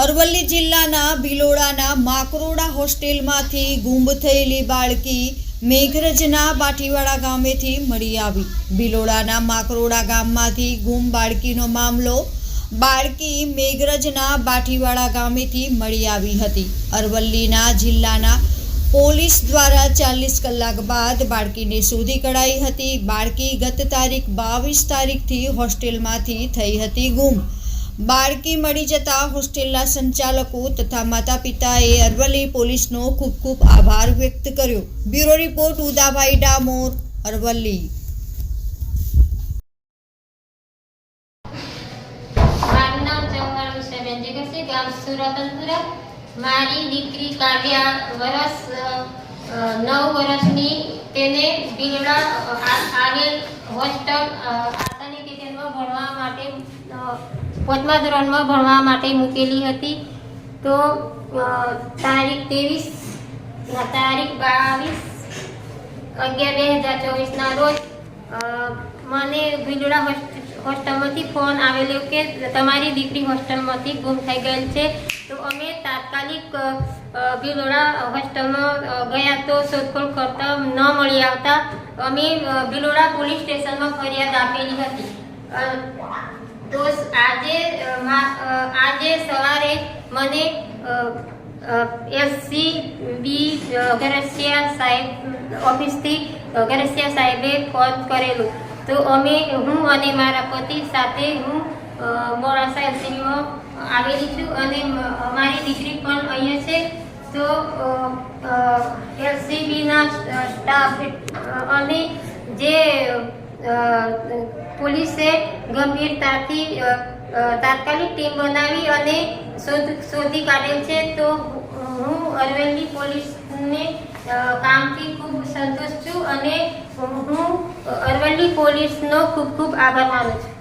અરવલ્લી જિલ્લાના ભિલોડાના માકરોડા હોસ્ટેલમાંથી ગુમ થયેલી બાળકી મેઘરજના બાટીવાડા ગામેથી મળી આવી. ભિલોડાના માકરોડા ગામમાંથી ગુમ બાળકીનો મામલો બાળકી મેઘરજના બાટીવાડા ગામેથી મળી આવી હતી. અરવલ્લીના જિલ્લાના પોલીસ દ્વારા ચાલીસ કલાક બાદ બાળકીને શોધી કઢાઈ હતી. બાળકી ગત તારીખ બાવીસ તારીખથી હોસ્ટેલમાંથી થઈ હતી ગુમ બાળકી મળી જતા હોસ્ટેલના સંચાલકો તથા માતા પિતાએ અરવલ્લી પોલીસનો ખૂબ ખૂબ આભાર વ્યક્ત કર્યો. Bureau report Udabhai Damor, Aravalli. મારું દીકરી કાવ્યા વરસ નવ વર્ષની તેને બિલડા આવેલ હોસ્ટેલ આશા ભણવા માટે પાંચમા ધોરણમાં ભણવા માટે મૂકેલી હતી. તો તારીખ ત્રેવીસ તારીખ બાવીસ અગિયાર બે હજાર ચોવીસના રોજ મને ભીલોડા હોસ્ટ- હોસ્ટેલમાંથી ફોન આવેલો કે તમારી દીકરી હોસ્ટેલમાંથી ગુમ થઈ ગયેલ છે. તો અમે તાત્કાલિક ભીલોડા હોસ્ટેલમાં ગયા તો શોધખોળ કરતા ન મળી આવતા અમે ભીલોડા પોલીસ સ્ટેશનમાં ફરિયાદ આપેલી હતી. તો આજે આજે સવારે મને એસસી બી ગરસિયા સાહેબ ઓફિસથી ગરસિયા સાહેબે ફોન કરેલું. તો અમે, હું અને મારા પતિ સાથે હું મોડાસા એલસીબીમાં આવેલી છું અને મારી દીકરી પણ અહીંયા છે. તો એલસીબીના સ્ટાફ અને જે પોલીસે ગંભીરતાથી તાત્કાલિક ટીમ બનાવી અને શોધ, શોધી કાઢેલ છે. તો હું અરવલ્લી પોલીસને કામથી ખૂબ સંતુષ્ટ છું અને હું અરવલ્લી પોલીસનો ખૂબ ખૂબ આભાર માનું છું.